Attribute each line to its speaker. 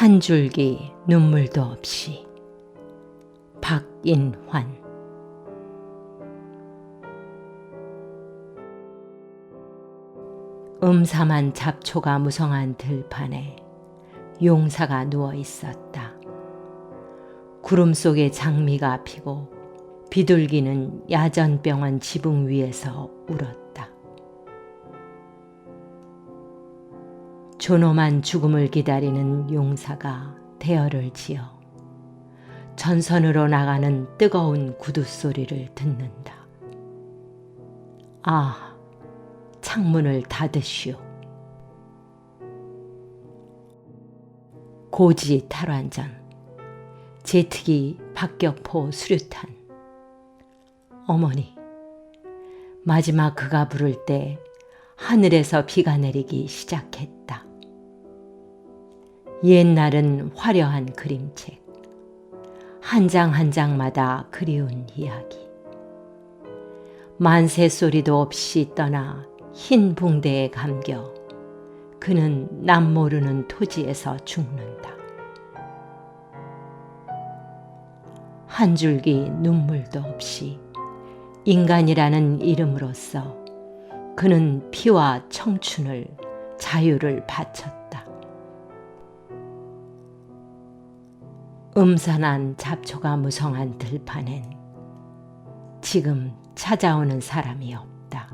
Speaker 1: 한 줄기 눈물도 없이 박인환 음삼한 잡초가 무성한 들판에 용사가 누워 있었다. 구름 속에 장미가 피고 비둘기는 야전병원 지붕 위에서 울었다. 존엄한 죽음을 기다리는 용사가 대열을 지어 전선으로 나가는 뜨거운 구두 소리를 듣는다. 아, 창문을 닫으시오. 고지 탈환전, 제트기 박격포 수류탄. 어머니, 마지막 그가 부를 때 하늘에서 비가 내리기 시작했다. 옛날은 화려한 그림책, 한장한 장마다 그리운 이야기. 만세 소리도 없이 떠나 흰 붕대에 감겨 그는 남 모르는 토지에서 죽는다. 한 줄기 눈물도 없이 인간이라는 이름으로써 그는 피와 청춘을 자유를 바쳤다. 음산한 잡초가 무성한 들판엔 지금 찾아오는 사람이 없다.